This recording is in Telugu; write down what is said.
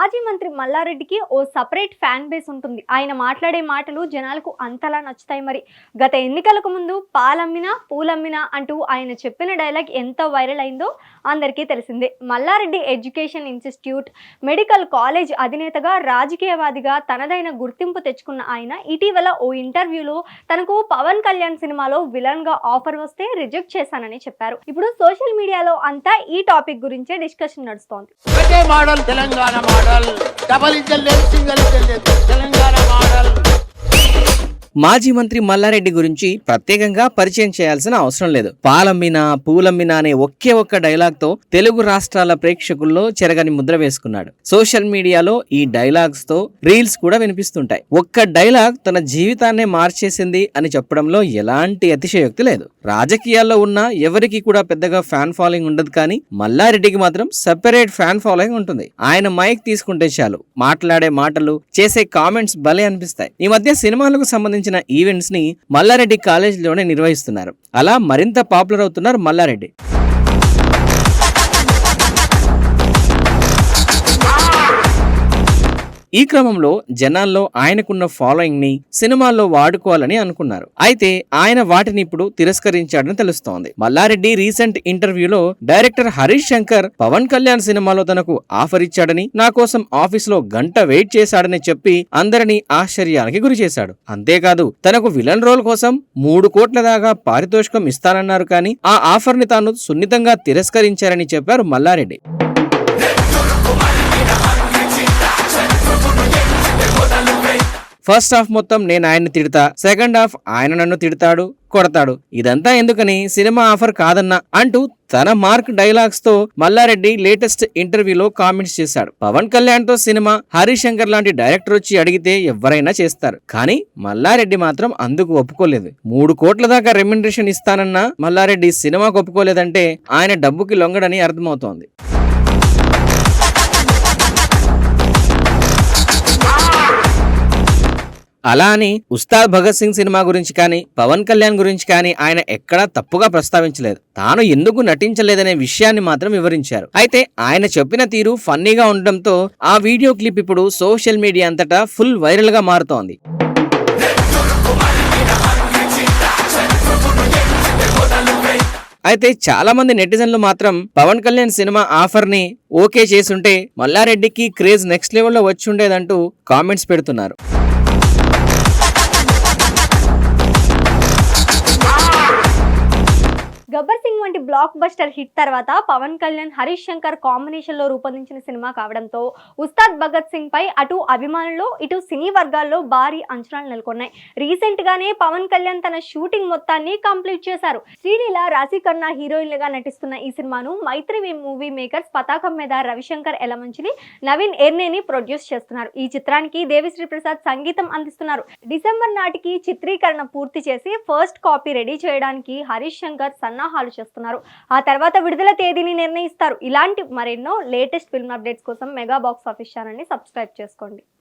మాజీ మంత్రి మల్లారెడ్డికి ఓ సపరేట్ ఫ్యాన్ బేస్ ఉంటుంది. ఆయన మాట్లాడే మాటలు జనాలకు అంతలా నచ్చుతాయి మరి. గత ఎన్నికలకు ముందు పాలమ్మినా పూలమ్మినా అంటూ ఆయన చెప్పిన డైలాగ్ ఎంత వైరల్ అయిందో అందరికీ తెలిసిందే. Malla Reddy education institute medical college అధినేతగా రాజకీయవాదిగా తనదైన గుర్తింపు తెచ్చుకున్న ఆయన ఇటీవల ఓ ఇంటర్వ్యూలో తనకు పవన్ కళ్యాణ్ సినిమాలో విలన్గా ఆఫర్ వస్తే రిజెక్ట్ చేశానని చెప్పారు. ఇప్పుడు సోషల్ మీడియాలో అంతా ఈ టాపిక్ గురించే డిస్కషన్ నడుస్తోంది. Model Telangana model double engine లేదు సింగిల్ ఇంజన్ లేదు. తెలంగాణ మోడల్ మాజీ మంత్రి మల్లారెడ్డి గురించి ప్రత్యేకంగా పరిచయం చేయాల్సిన అవసరం లేదు. పాలమ్మినా పూలమ్మినా అనే ఒకే ఒక్క డైలాగ్తో తెలుగు రాష్ట్రాల ప్రేక్షకుల్లో చెరగని ముద్ర వేసుకున్నాడు. సోషల్ మీడియాలో ఈ డైలాగ్స్తో రీల్స్ కూడా వినిపిస్తుంటాయి. ఒక్క డైలాగ్ తన జీవితాన్నే మార్చేసింది అని చెప్పడంలో ఎలాంటి అతిశయోక్తి లేదు. రాజకీయాల్లో ఉన్న ఎవరికి కూడా పెద్దగా ఫ్యాన్ ఫాలోయింగ్ ఉండదు కానీ మల్లారెడ్డికి మాత్రం సెపరేట్ ఫ్యాన్ ఫాలోయింగ్ ఉంటుంది. ఆయన మైక్ తీసుకుంటే చాలు. మాట్లాడే మాటలు చేసే కామెంట్స్ భలే అనిపిస్తాయి. ఈ మధ్య సినిమాలకు సంబంధించిన ఈవెంట్స్ని మల్లారెడ్డి కాలేజీలోనే నిర్వహిస్తున్నారు. అలా మరింత పాపులర్ అవుతున్నారు మల్లారెడ్డి. ఈ క్రమంలో జనాల్లో ఆయనకున్న ఫాలోయింగ్ని సినిమాల్లో వాడుకోవాలని అనుకున్నారు. అయితే ఆయన వాటిని ఇప్పుడు తిరస్కరించాడని తెలుస్తోంది. మల్లారెడ్డి రీసెంట్ ఇంటర్వ్యూలో డైరెక్టర్ హరీష్ శంకర్ పవన్ కళ్యాణ్ సినిమాలో తనకు ఆఫర్ ఇచ్చాడని నా కోసం ఆఫీస్లో గంట వెయిట్ చేశాడని చెప్పి అందరినీ ఆశ్చర్యానికి గురి చేశాడు. అంతేకాదు తనకు విలన్ రోల్ కోసం మూడు కోట్ల దాకా పారితోషికం ఇస్తానన్నారు కానీ ఆ ఆఫర్ని తాను సున్నితంగా తిరస్కరించారని చెప్పారు మల్లారెడ్డి. ఫస్ట్ హాఫ్ మొత్తం నేను ఆయన్ని తిడతా. సెకండ్ హాఫ్ ఆయన నన్ను తిడతాడు కొడతాడు. ఇదంతా ఎందుకని సినిమా ఆఫర్ కాదన్నా అంటూ తన మార్క్ డైలాగ్స్తో మల్లారెడ్డి లేటెస్ట్ ఇంటర్వ్యూలో కామెంట్స్ చేశాడు. పవన్ కళ్యాణ్తో సినిమా హరిశంకర్ లాంటి డైరెక్టర్ వచ్చి అడిగితే ఎవరైనా చేస్తారు. కానీ మల్లారెడ్డి మాత్రం అందుకు ఒప్పుకోలేదు. మూడు కోట్ల దాకా రెమ్యునరేషన్ ఇస్తానన్నా మల్లారెడ్డి సినిమాకు ఒప్పుకోలేదంటే ఆయన డబ్బుకి లొంగడని అర్థమవుతోంది. అలా అని ఉస్తాద్ భగత్ సింగ్ సినిమా గురించి కానీ పవన్ కళ్యాణ్ గురించి కానీ ఆయన ఎక్కడా తప్పుగా ప్రస్తావించలేదు. తాను ఎందుకు నటించలేదనే విషయాన్ని మాత్రం వివరించారు. అయితే ఆయన చెప్పిన తీరు ఫన్నీగా ఉండడంతో ఆ వీడియో క్లిప్ ఇప్పుడు సోషల్ మీడియా అంతటా ఫుల్ వైరల్గా మారుతోంది. అయితే చాలా మంది నెటిజన్లు మాత్రం పవన్ కళ్యాణ్ సినిమా ఆఫర్ని ఓకే చేసుంటే మల్లారెడ్డికి క్రేజ్ నెక్స్ట్ లెవెల్లో వచ్చి ఉండేదంటూ కామెంట్స్ పెడుతున్నారు. గబ్బర్ వంటి బ్లాక్ బస్టర్ హిట్ తర్వాత పవన్ కళ్యాణ్ హరీష్ శంకర్ కాంబినేషన్లో రూపొందించిన సినిమా కావడంతో ఉస్తాద్ భగత్ సింగ్ పై అటు అభిమానులు ఇటు సినీ వర్గాల్లో భారీ అంచనాలు నెలకొన్నాయి. రీసెంట్ గానే పవన్ కళ్యాణ్ తన షూటింగ్ మొత్తాన్ని కంప్లీట్ చేశారు. శ్రీలీల రాశి కన్నా హీరోయిన్లుగా నటిస్తున్న ఈ సినిమాను మైత్రి మూవీ మేకర్స్ పతాకం మీద రవిశంకర్ ఎలమంచిని నవీన్ ఎర్నేని ప్రొడ్యూస్ చేస్తున్నారు. ఈ చిత్రానికి దేవిశ్రీ ప్రసాద్ సంగీతం అందిస్తున్నారు. డిసెంబర్ నాటికి చిత్రీకరణ పూర్తి చేసి ఫస్ట్ కాపీ రెడీ చేయడానికి హరీష్ శంకర్ సన్నాహాలు చేస్తున్నారు. ఆ తర్వాత విడుదల తేదీని నిర్ణయిస్తారు. ఇలాంటి మరెన్నో లేటెస్ట్ ఫిల్మ్ అప్డేట్స్ కోసం మెగా బాక్స్ ఆఫీస్ ఛానల్ని సబ్స్క్రైబ్ చేసుకోండి.